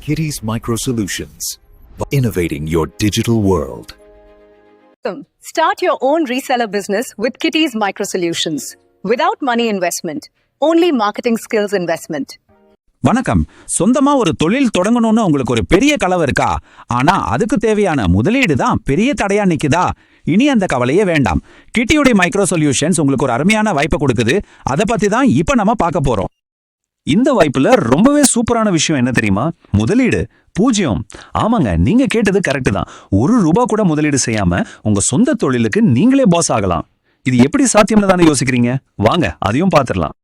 Kitty's Micro Solutions. Innovating your digital world. Welcome. Start your own reseller business with Kitty's Micro Solutions. Without money investment, only marketing skills investment. வணக்கம் சொந்தமா ஒரு தொழில் தொடங்கணும்னு உங்களுக்கு ஒரு பெரிய கனவு இருக்கா ஆனா அதுக்கு தேவையான முதலீடு தான் பெரிய தடையா நிக்குதா இனி அந்த கவலையே வேண்டாம் கிட்டியுடைய மைக்ரோ சொல்யூஷன்ஸ் உங்களுக்கு ஒரு அருமையான வாய்ப்பை கொடுக்குது அதை பத்தி தான் இப்ப நம்ம பார்க்க போறோம் இந்த வாய்ப்புல ரொம்பவே சூப்பரான விஷயம் என்ன தெரியுமா? முதலீடு. பூஜ்ஜியம். ஆமாங்க நீங்க கேட்டது கரெக்ட் தான். ஒரு ரூபா கூட முதலீடு செய்யாம உங்க சொந்த தொழிலுக்கு நீங்களே பாஸ் ஆகலாம். இது எப்படி சாத்தியம்னு தானே யோசிக்கிறீங்க? வாங்க அதையும் பார்த்துடலாம்.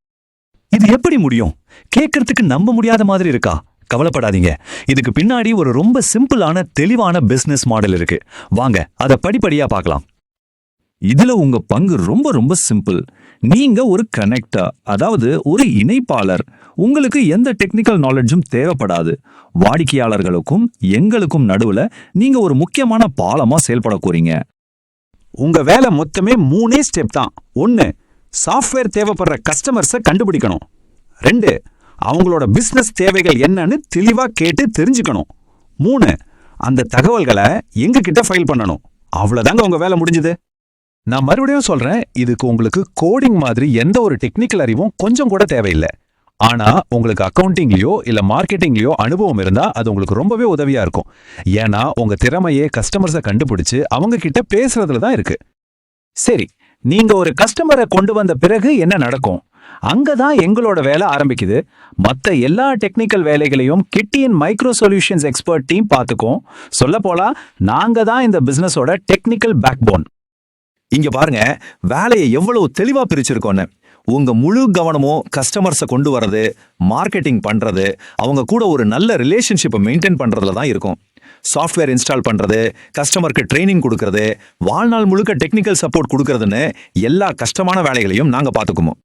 இது எப்படி முடியும்? கேட்கறதுக்கு நம்ப முடியாத மாதிரி இருக்கா? கவலைப்படாதீங்க. இதுக்கு பின்னாடி ஒரு ரொம்ப சிம்பிளான தெளிவான பிசினஸ் மாடல் இருக்கு. வாங்க அதை படிப்படியா பார்க்கலாம். இதுல உங்க பங்கு ரொம்ப ரொம்ப சிம்பிள் நீங்க ஒரு கனெக்டர் அதாவது ஒரு இணைப்பாளர் உங்களுக்கு எந்த டெக்னிக்கல் நாலேஜும் தேவைப்படாது. வாடிக்கையாளர்களுக்கும் எங்களுக்கும் நடுவுல நீங்க ஒரு முக்கியமான பாலமா செயல்படக்கூறீங்க உங்கள் உங்க வேலை மொத்தமே மூணே ஸ்டெப் தான். ஒன்னு சாஃப்ட்வேர் தேவைப்படுற கஸ்டமர்ஸை கண்டுபிடிக்கணும். ரெண்டு அவங்களோட பிஸ்னஸ் தேவைகள் என்னன்னு தெளிவாக கேட்டு தெரிஞ்சுக்கணும். மூணு அந்த தகவல்களை எங்ககிட்ட ஃபைல் பண்ணணும். அவ்வளோதாங்க உங்க வேலை முடிஞ்சுது. நான் மறுபடியும் சொல்றேன் இதுக்கு உங்களுக்கு கோடிங் மாதிரி எந்த ஒரு டெக்னிக்கல் அறிவும் கொஞ்சம் கூட தேவையில்லை. ஆனா உங்களுக்கு அக்கவுண்டிங்லயோ இல்ல மார்க்கெட்டிங்லயோ அனுபவம் இருந்தா அது உங்களுக்கு ரொம்பவே உதவியா இருக்கும். ஏன்னா உங்க திறமையே கஸ்டமர்ஸை கண்டுபிடிச்சு அவங்க கிட்ட பேசுறதுல தான் இருக்கு. சரி நீங்க ஒரு கஸ்டமரை கொண்டு வந்த பிறகு என்ன நடக்கும்? அங்கதான் எங்களோட வேலை ஆரம்பிக்குது. மற்ற எல்லா டெக்னிக்கல் வேலைகளையும் கிட்டியின் மைக்ரோ சொல்யூஷன்ஸ் எக்ஸ்பர்ட் டீம் பார்த்துக்கும். சொல்ல போலா நாங்க தான் இந்த பிசினஸோட டெக்னிக்கல் பேக்போன் இங்க பாருங்க வேலையை எவ்வளவு தெளிவா பிரிச்சிருக்கோன்னு உங்க முழு கவனமும் கஸ்டமர்ஸை கொண்டு வர்றது மார்க்கெட்டிங் பண்றது அவங்க கூட ஒரு நல்ல ரிலேஷன்ஷிப்பை மெயின்டைன் பண்றதுல தான் இருக்கும். சாஃப்ட்வேர் இன்ஸ்டால் பண்றது கஸ்டமருக்கு ட்ரைனிங் கொடுக்கறது வாழ்நாள் முழுக்க டெக்னிக்கல் சப்போர்ட் கொடுக்கறதுன்னு எல்லா கஷ்டமான வேலைகளையும் நாங்க பாத்துக்குவோம்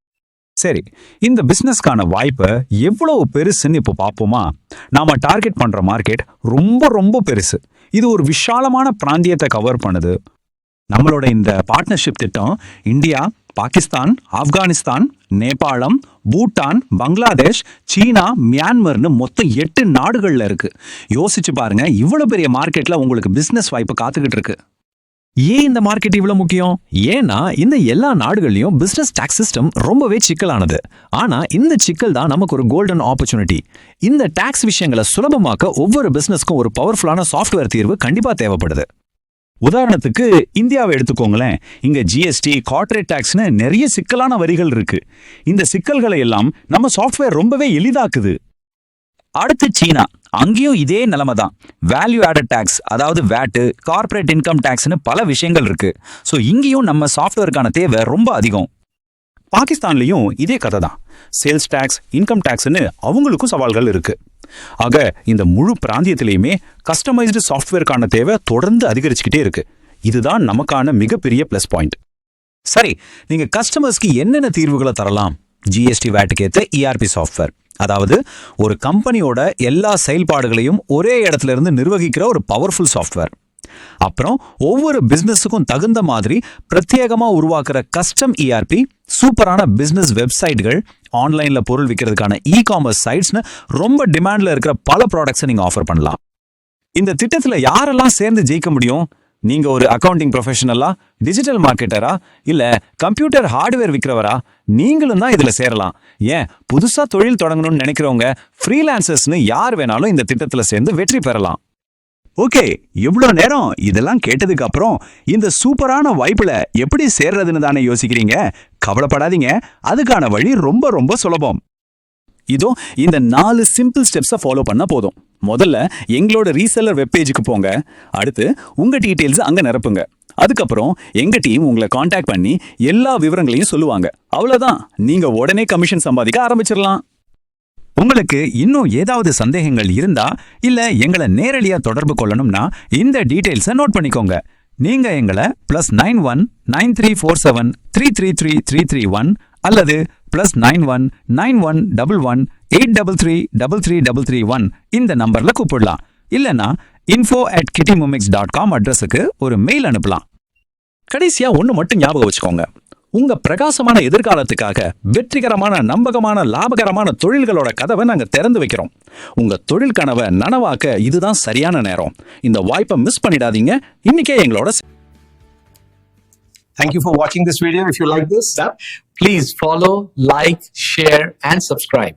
சரி இந்த பிஸ்னஸ்க்கான வாய்ப்பை எவ்வளவு பெருசுன்னு இப்போ பார்ப்போமா? நாம டார்கெட் பண்ற மார்க்கெட் ரொம்ப ரொம்ப பெருசு. இது ஒரு விஷாலமான பிராந்தியத்தை கவர் பண்ணுது. நம்மளோட இந்த பார்ட்னர்ஷிப் திட்டம் இந்தியா பாகிஸ்தான் ஆப்கானிஸ்தான் நேபாளம் பூட்டான் பங்களாதேஷ் சீனா மியான்மர்னு மொத்தம் எட்டு நாடுகள்ல இருக்குது யோசிச்சு பாருங்க இவ்வளோ பெரிய மார்க்கெட்டில் உங்களுக்கு பிஸ்னஸ் வாய்ப்பு காத்துக்கிட்டு இருக்கு. ஏன் இந்த மார்க்கெட் இவ்வளோ முக்கியம்? ஏன்னா இந்த எல்லா நாடுகள்லையும் பிஸ்னஸ் டேக்ஸ் சிஸ்டம் ரொம்பவே சிக்கலானது. ஆனால் இந்த சிக்கல் தான் நமக்கு ஒரு கோல்டன் ஆப்பர்ச்சுனிட்டி இந்த டேக்ஸ் விஷயங்களை சுலபமாக்க ஒவ்வொரு பிஸ்னஸ்க்கும் ஒரு பவர்ஃபுல்லான சாஃப்ட்வேர் தீர்வு கண்டிப்பாக தேவைப்படுது. உதாரணத்துக்கு இந்தியாவை எடுத்துக்கோங்களேன். இங்க ஜிஎஸ்டி கார்பரேட் டாக்ஸ்னு நிறைய சிக்கலான வரிகள் இருக்கு. இந்த சிக்கல்களை எல்லாம் நம்ம சாஃப்ட்வேர் ரொம்பவே எளிதாக்குது. அடுத்து சீனா. அங்கேயும் இதே நிலைமை தான். வேல்யூ ஆடட் டேக்ஸ் அதாவது வேட்டு கார்ப்பரேட் இன்கம் டேக்ஸ்னு பல விஷயங்கள் இருக்கு. ஸோ இங்கேயும் நம்ம சாஃப்ட்வேருக்கான தேவை ரொம்ப அதிகம். பாகிஸ்தான்லேயும் இதே கதை தான். சேல்ஸ் டேக்ஸ் இன்கம் டேக்ஸ்னு அவங்களுக்கும் சவால்கள் இருக்குது ஆக இந்த முழு பிராந்தியத்திலையுமே கஸ்டமைஸ்டு சாஃப்ட்வேருக்கான தேவை தொடர்ந்து அதிகரிச்சுக்கிட்டே இருக்கு. இதுதான் நமக்கான மிகப்பெரிய ப்ளஸ் பாயிண்ட் சரி நீங்க கஸ்டமர்ஸ்க்கு என்னென்ன தீர்வுகளை தரலாம்? ஜிஎஸ்டி வேட்டுக்கு ஏற்ற இஆர்பி சாஃப்ட்வேர் அதாவது ஒரு கம்பெனியோட எல்லா செயல்பாடுகளையும் ஒரே இடத்துல இருந்து நிர்வகிக்கிற ஒரு பவர்ஃபுல் சாஃப்ட்வேர் அப்புறம் ஒவ்வொரு பிஸ்னஸுக்கும் தகுந்த மாதிரி பிரத்யேகமாக உருவாக்குற கஸ்டம் இஆர்பி சூப்பரான பிஸ்னஸ் வெப்சைட்கள் ஆன்லைனில் பொருள் விற்கிறதுக்கான இ காமர்ஸ் சைட்ஸ்னு ரொம்ப டிமாண்டில் இருக்கிற பல ப்ராடக்ட்ஸை நீங்கள் ஆஃபர் பண்ணலாம். இந்த திட்டத்தில் யாரெல்லாம் சேர்ந்து ஜெயிக்க முடியும்? நீங்கள் ஒரு அக்கவுண்டிங் ப்ரொஃபஷனலா டிஜிட்டல் மார்க்கெட்டரா இல்லை கம்ப்யூட்டர் ஹார்ட்வேர் விற்கிறவரா நீங்களும் தான் இதில் சேரலாம். ஏன்? புதுசாக தொழில் தொடங்கணும்னு நினைக்கிறவங்க ஃப்ரீலான்சர்ஸ்னு யார் வேணாலும் இந்த திட்டத்தில் சேர்ந்து வெற்றி பெறலாம். ஓகே இவ்வளோ நேரம் இதெல்லாம் கேட்டதுக்கு அப்புறம் இந்த சூப்பரான வாய்ப்பில் எப்படி சேர்றதுன்னு தானே யோசிக்கிறீங்க? கவலைப்படாதீங்க. அதுக்கான வழி ரொம்ப ரொம்ப சுலபம். இதோ இந்த நாலு சிம்பிள் ஸ்டெப்ஸை ஃபாலோ பண்ணா போதும். முதல்ல எங்களோட ரீசெல்லர் வெப்பேஜுக்கு போங்க. அடுத்து உங்க டீட்டெயில்ஸ் அங்க நிரப்புங்க. அதுக்கப்புறம் எங்க டீம் உங்களை காண்டாக்ட் பண்ணி எல்லா விவரங்களையும் சொல்லுவாங்க. அவ்வளோதான் நீங்க உடனே கமிஷன் சம்பாதிக்க ஆரம்பிச்சிடலாம். உங்களுக்கு இன்னும் ஏதாவது சந்தேகங்கள் இருந்தா இல்ல எங்களை நேரடியா தொடர்பு கொள்ளணும்னா இந்த டீட்டெயில்ஸை நோட் பண்ணிக்கோங்க. நீங்க எங்களை plus nine one nine three four seven three three three three three one அல்லது plus nine one nine one double one eight double three double three double three one இந்த நம்பர்ல கூப்பிடலாம். இல்லனா இன்ஃபோ அட் கிட்டிமுமிக்ஸ் dot com அட்ரஸுக்கு ஒரு mail அனுப்பலாம். கடைசியா ஒன்று மட்டும் ஞாபகம் வச்சுக்கோங்க. உங்க பிரகாசமான எதிர்காலத்துக்காக வெற்றிகரமான நம்பகமான லாபகரமான தொழில்களோட கதவை நாங்க திறந்து வைக்கிறோம் உங்க தொழில் கனவை நனவாக்க இதுதான் சரியான நேரம் இந்த வாய்ப்பை மிஸ் பண்ணிடாதீங்க இன்னைக்கே எங்களோட Thank you for watching this video. If you like this, please follow, like, share, and subscribe.